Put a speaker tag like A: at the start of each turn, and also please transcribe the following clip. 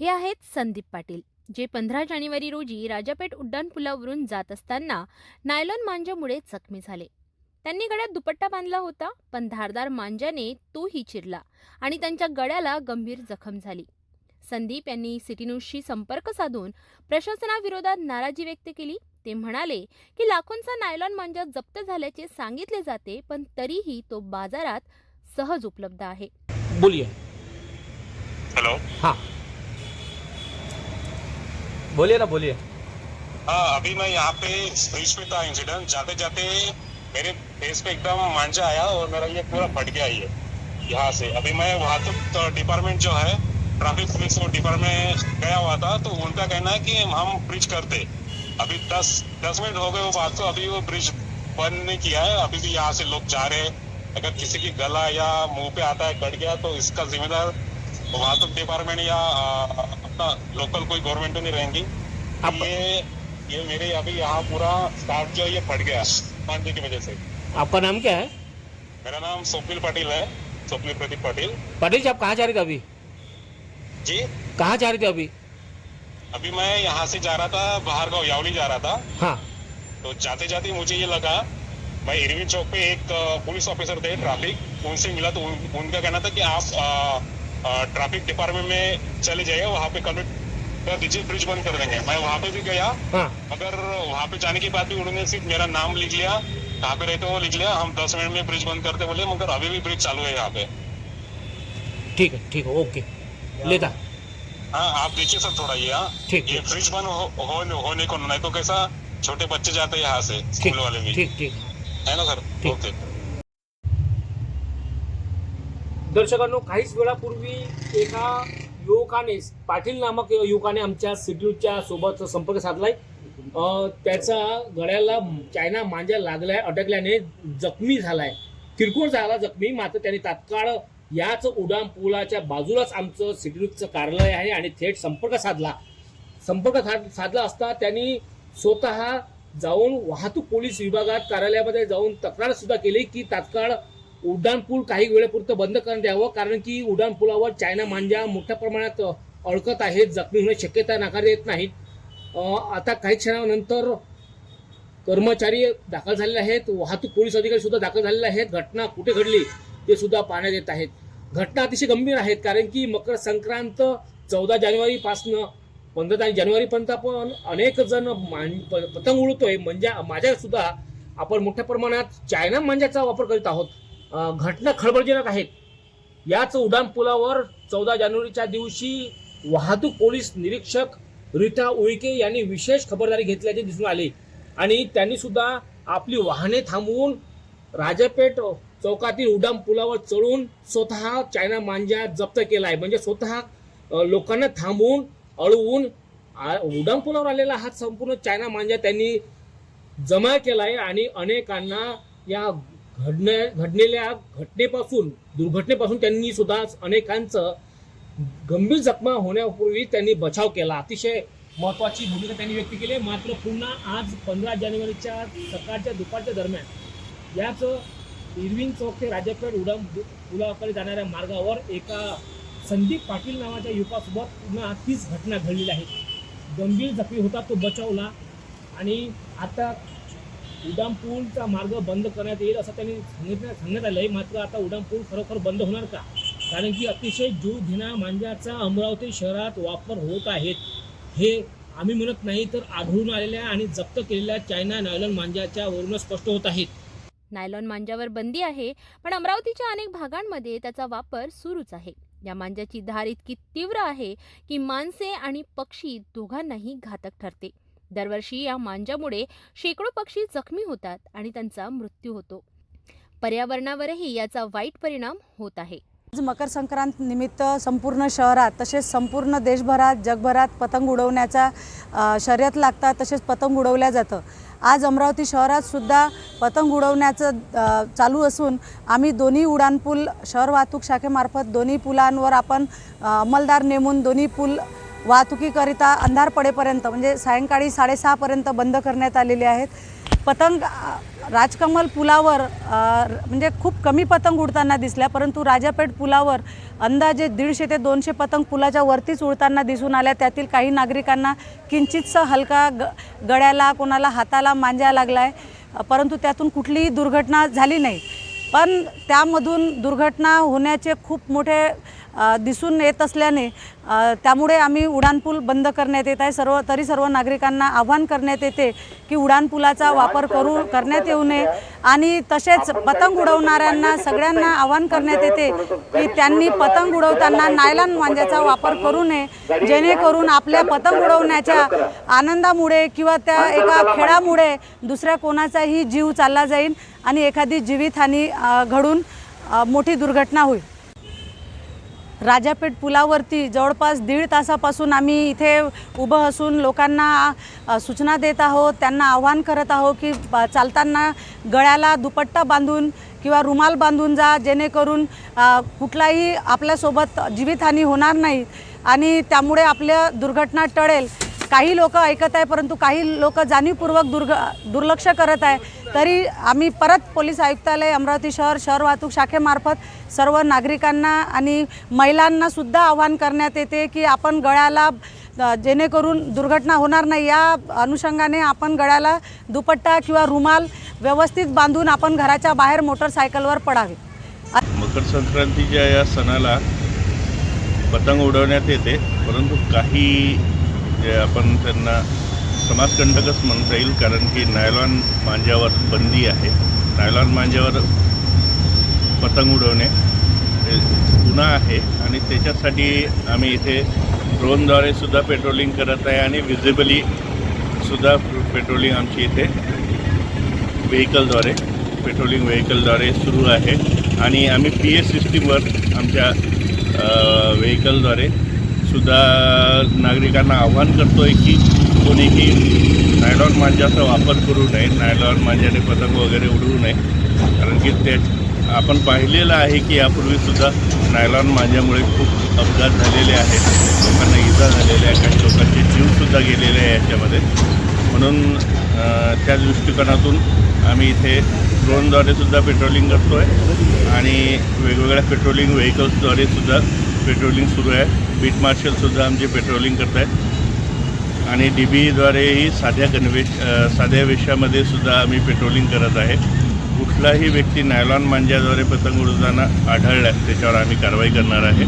A: हे आहेत संदीप पाटील जे पंधरा जानेवारी रोजी राजापेठ उड्डाणपुलावरून जात असताना नायलॉन मांजामुळे जखमी झाले. त्यांनी गळ्यात दुपट्टा बांधला होता पण धारदार मांजाने तोही चिरला आणि त्यांच्या गळ्याला गंभीर जखम झाली. संदीप यांनी सिटी न्यूजशी संपर्क साधून प्रशासनाविरोधात नाराजी व्यक्त केली. ते म्हणाले की लाखोंचा नायलॉन मांजा जप्त झाल्याचे सांगितले जाते पण तरीही तो बाजारात सहज उपलब्ध आहे.
B: बोलिए.
C: हेलो
B: हाँ. बोलिए ना, बोलिए।
C: हाँ अभी मैं यहाँ पे ब्रिज पे था इंसिडेंट जाते जाते मेरे फेस पे एकदम मांझा आया और मेरा ये पूरा फट गया ये, यहाँ से। अभी मैं वहाँ तक डिपार्टमेंट जो है ट्रैफ़िक पुलिस वो डिपार्टमेंट गया हुआ था तो उनका कहना है कि हम ब्रिज करते। अभी दस दस मिनट हो गए वो बात को, अभी वो ब्रिज बंद नहीं किया है। अभी भी यहाँ से लोग जा रहे हैं। अगर किसी की गला या मुँह पे आता है, कट गया तो इसका जिम्मेदार वहाँ तक डिपार्टमेंट या अपना लोकल कोई गवर्नमेंट तो नहीं रहेंगी।
B: आप-
C: ये ये मेरे अभी यहाँ पूरा स्टाफ जो है ये फट गया पांडे की वजह से।
B: आपका नाम क्या है?
C: मेरा नाम स्वप्निल पाटिल है स्वप्निल प्रदीप पाटिल।
B: पाटिल जी आप कहाँ जा रहे थे अभी?
C: जी?
B: कहाँ जा रहे थे अभी?
C: अभी मैं यहाँ से जा रहा था बाहर गाँव यावली जा रहा था।
B: हाँ।
C: तो जाते जाते मुझे ये लगा मैं इरविन चौक पे एक पुलिस ऑफिसर थे ट्रैफ़िक उनसे मिला तो उन, उनका कहना था कि आप अ, ट्रैफ़िक डिपार्टमेंट में चले जाइए वहाँ पे कर दीजिए ब्रिज बंद कर देंगे। मैं वहाँ पे भी गया।
B: हाँ।
C: मगर वहाँ पे जाने के बाद भी उन्होंने सिर्फ़ मेरा नाम लिख लिया कहाँ पे रहते हो लिख लिया हम दस मिनट में ब्रिज बंद करते बोले मगर अभी भी ब्रिज चालू है यहाँ पे।
B: ठीक है ठीक है ओके। लेता।
C: हाँ आप देखिए सर थोड़ा ये हाँ।
B: ठीक,
C: ये। ब्रिज बंद हो, हो, होने को नहीं तो कैसा छोटे बच्चे जाते हैं यहाँ से स्कूल वाले भी।
B: ठीक ठीक।
C: है ना सर? ओके।
B: दर्शकांनो काहीच वेळापूर्वी एका युवकाने पाटील नामक युवकाने आमच्या सिटीच्या सोबत संपर्क साधलाय. त्याचा गळ्याला चायना मांजा लागलाय अटकल्याने जखमी झालाय. किरकोळ झाला जखमी मात्र त्याने तात्काळ याच उडान पुलाच्या बाजूलाच आमचं सिटीचं कार्यालय आहे आणि थेट संपर्क साधला. संपर्क साध साधला असता त्यांनी स्वतः जाऊन वाहतूक पोलीस विभागात कार्यालयामध्ये जाऊन तक्रार सुद्धा केली की तात्काळ उड्डाणपूल काही वेळेपुरतं बंद करण्यात यावं कारण की उड्डाणपुलावर चायना मांजा मोठ्या प्रमाणात अडकत आहेत जखमी होण्याची शक्यता नाकारता येत नाहीत. आता काही क्षणानंतर कर्मचारी दाखल झालेले आहेत वाहतूक पोलीस अधिकारी सुद्धा दाखल झालेले आहेत घटना कुठे घडली ते सुद्धा पाहण्यात येत आहेत. घटना अतिशय गंभीर आहेत कारण की मकर संक्रांत चौदा जानेवारीपासनं पंधरा जानेवारीपर्यंत आपण अनेक जण प- पतंग उडतोय म्हणजे माझ्या सुद्धा आपण मोठ्या प्रमाणात चायना मांजाचा वापर करीत आहोत. घटना खळबळजनक आहेत. याच उड्डाणपुलावर चौदा जानेवारीच्या दिवशी वाहतूक पोलीस निरीक्षक रीता उईके यांनी विशेष खबरदारी घेतल्याचे दिसून आले. आणि त्यांनी सुद्धा आपली वाहने थांबवून राजापेठ चौकातील उड्डाण पुलावर चढून स्वतः चायना मांजा जप्त केला आहे म्हणजे स्वतः लोकांना थांबवून अळवून आ- उड्डाण पुलावर आलेला हा संपूर्ण चायना मांजा त्यांनी जमा केला आहे आणि अनेकांना या घडण्या घडलेल्या घटनेपासून दुर्घटनेपासून त्यांनी सुद्धा अनेकांचं गंभीर जखमा होण्यापूर्वी त्यांनी बचाव केला. अतिशय महत्वाची भूमिका त्यांनी व्यक्त केली. मात्र पुन्हा आज पंधरा जानेवारीच्या सकाळच्या दुपारच्या दरम्यान याच इरविन चौक ते राजापेठ उडम पुलाकडे जाणाऱ्या मार्गावर एका संदीप पाटील नावाच्या युवकासोबत पुन्हा तीच घटना घडलेली आहे. गंभीर जखमी होता तो बचावला आणि आता उडान पूलचा मार्ग बंद करण्यात येईल असं त्यांनी सांगितलं सांगण्यात आलं आहे मात्र आता उडान पूल खरोखर बंद होणार का? कारण की अतिशय जीव घेणा मांजाचा अमरावती शहरात वापर होत आहेत. हे आम्ही म्हणत नाही तर आढळून आलेल्या आणि जप्त केलेल्या चायना नायलॉन मांजाच्या वरूनच स्पष्ट होत आहेत.
A: नायलॉन मांजावर बंदी आहे पण अमरावतीच्या अनेक भागांमध्ये त्याचा वापर सुरूच आहे. या मांजाची धार इतकी तीव्र आहे की माणसे आणि पक्षी दोघांनाही घातक ठरते. दरवर्षी या मांजामुळे शेकडो पक्षी जखमी होतात आणि त्यांचा मृत्यू होतो. पर्यावरणावरही याचा वाईट परिणाम होत आहे.
D: आज मकर संक्रांत निमित्त संपूर्ण शहरात तसेच संपूर्ण देशभरात जगभरात पतंग उडवण्याचा शर्यत लागतात तसेच पतंग उडवल्या जातं. आज अमरावती शहरात सुद्धा पतंग उडवण्याचं चालू असून आम्ही दोन्ही उडाणपूल शहर वाहतूक शाखेमार्फत दोन्ही पुलांवर आपण अंमलदार नेमून दोन्ही पूल वाहतुकीकरिता अंधार पडेपर्यंत म्हणजे सायंकाळी साडेसहापर्यंत बंद करण्यात आलेले आहेत. पतंग राजकमल पुलावर म्हणजे खूप कमी पतंग उडताना दिसल्या परंतु राजापेठ पुलावर अंदाजे दीडशे ते दोनशे पतंग पुलाच्या वरतीच उडताना दिसून आल्या. त्यातील काही नागरिकांना किंचितसं हलका ग गळ्याला कोणाला हाताला मांजा लागला आहे परंतु त्यातून कुठलीही दुर्घटना झाली नाही. पण त्यामधून दुर्घटना होण्याचे खूप मोठे दिसून येत असल्याने त्यामुळे आम्ही उड्डाणपूल बंद करण्यात येत आहे. सर्व तरी सर्व नागरिकांना आव्हान करण्यात येते की उड्डाणपुलाचा वापर करू करण्यात येऊ नये. आणि तसेच पतंग उडवणाऱ्यांना सगळ्यांना आव्हान करण्यात येते की त्यांनी पतंग उडवताना नायलॉन मांजाचा वापर करू नये. जेणेकरून आपल्या पतंग उडवण्याच्या आनंदामुळे किंवा त्या एका खेळामुळे दुसऱ्या कोणाचाही जीव चालला जाईल आणि एखादी जीवितहानी घडून मोठी दुर्घटना होईल. राजापेठ पुलावरती जवळपास दीड तासापासून आम्ही इथे उभं असून लोकांना सूचना देत आहोत त्यांना आव्हान करत आहोत की चालताना गळ्याला दुपट्टा बांधून किंवा रुमाल बांधून जा जेणेकरून कुठलाही आपल्यासोबत जीवितहानी होणार नाही आणि त्यामुळे आपल्या दुर्घटना टळेल. काही लोक ऐकत आहे परंतु काही लोक जाणीवपूर्वक दुर्ग दुर्लक्ष करत आहे. तरी आम्ही परत पोलीस आयुक्तालय अमरावती शहर शहर वाहतूक शाखेमार्फत सर्व नागरिकांना आणि महिलांनासुद्धा आव्हान करण्यात येते की आपण गळ्याला जेणेकरून दुर्घटना होणार नाही. या अनुषंगाने आपण गळ्याला दुपट्टा किंवा रुमाल व्यवस्थित बांधून आपण घराच्या बाहेर मोटरसायकलवर पडावे.
E: मकर संक्रांतीच्या या सणाला पतंग उडवण्यात येते परंतु काही जे आपण त्यांना समाजकंटकच म्हणता येईल कारण की नायलॉन मांज्यावर बंदी आहे. नायलॉन मांज्यावर पतंग उडवणे हे गुन्हा आहे आणि त्याच्यासाठी आम्ही इथे ड्रोनद्वारे सुद्धा पेट्रोलिंग करत आहे आणि विजिबली सुद्धा पेट्रोलिंग आमची इथे व्हेकलद्वारे पेट्रोलिंग व्हेकलद्वारे सुरू आहे. आणि आम्ही पी एस सिस्टीमवर आमच्या व्हेकलद्वारे सुद्धा नागरिकांना आव्हान करतो आहे की कोणीही नायलॉन मांजाचा वापर करू नये नायलॉन मांजाने पतंग वगैरे उडवू नये. कारण की ते आपण पाहिलेलं आहे की यापूर्वीसुद्धा नायलॉन मांजामुळे खूप अपघात झालेले आहेत. लोकांना इजा झालेल्या आहे काही लोकांचे जीवसुद्धा गेलेले आहे याच्यामध्ये. म्हणून त्या दृष्टिकोनातून आम्ही इथे ड्रोनद्वारे सुद्धा पेट्रोलिंग करतो आहे आणि वेगवेगळ्या पेट्रोलिंग व्हेकल्सद्वारे सुद्धा पेट्रोलिंग सुरू आहे. बीट मार्शलसुद्धा आमचे पेट्रोलिंग करत आहेत आणि डी बीद्वारेही साध्या गणवेश साध्या वेशामध्ये सुद्धा आम्ही पेट्रोलिंग करत आहे. कुठलाही व्यक्ती नायलॉन मांज्याद्वारे पतंग उडताना आढळल्यास त्याच्यावर आम्ही कारवाई करणार आहे.